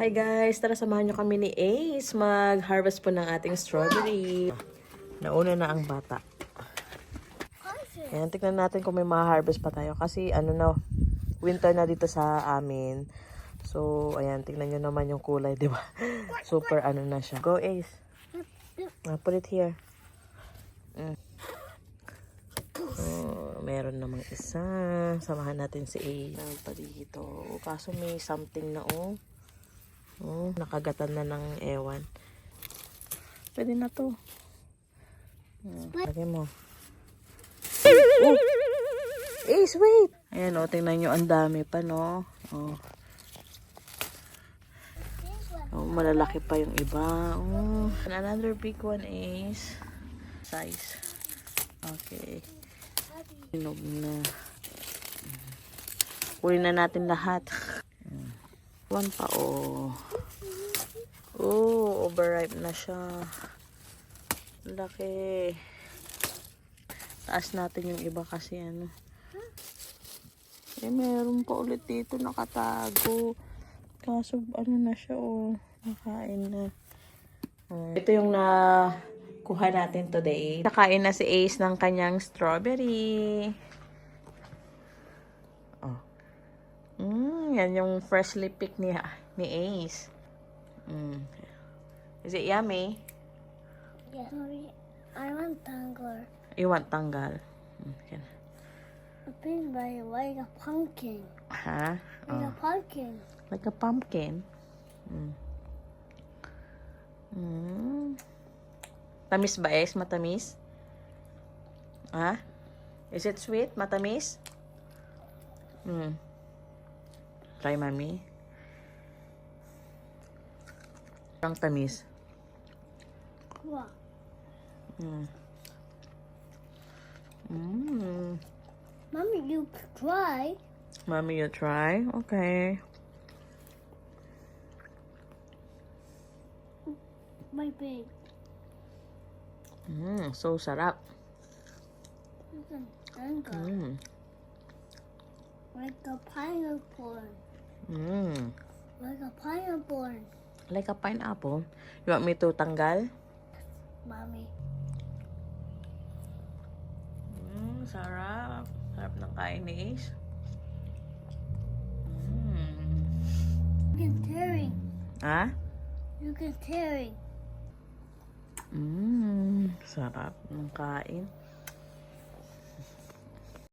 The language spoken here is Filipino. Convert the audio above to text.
Hi guys, tara samahan nyo kami ni Ace. Mag-harvest po ng ating strawberry. Nauna na ang bata. Ayan, tignan natin kung may ma-harvest pa tayo. Kasi ano na, winter na dito sa amin. So, ayan, tignan nyo naman yung kulay, di ba? Super ano na siya. Go Ace. Ah, put it here. Mm. Oh, meron namang isa. Samahan natin si Ace. Pa dito. Kaso may something na oh. Oh, nakagatan na ng ewan. Pwede na to. Hmm, Lagay mo. Oh! Ace, wait! Ayan, o, tingnan nyo, ang dami pa, no? Oh. Oh, malalaki pa yung iba. Oh. And another big one is size. Okay. Hinog na. Kunin na natin lahat. One pa, oh. Oh, overripe na siya. Laki. Taas natin yung iba kasi ano. Eh, meron pa ulit dito nakatago. Kaso, ano na siya, oh. Nakain na. Ah, Ito yung na kuha natin today. Nakain na si Ace ng kanyang strawberry. Oh. Mm, yan yung freshly picked ni, ni Ace. Mm. Is it yummy? Yeah. I want tangle. You want tanggal? Mm, yan. Open by like a pumpkin. Ha? Like Oh. a pumpkin. Like a pumpkin. Mm. Mm. Tamis ba, Ace? Matamis? Ha? Is it sweet? Matamis? Mm. Try, mami. Ang tamis. Wow. Mm. Mm. Mommy, you try. Mommy, you try? Okay. My big. Mm, so sarap. Like a. Mm. Like a pineapple. Mm. Like a pineapple. Like a pineapple. You want me to tanggal? Mommy. Mm, sarap. Sarap ng kain ni Ace. Mm. You can tearing. Ah? You can tearing. Mm, sarap ng kain.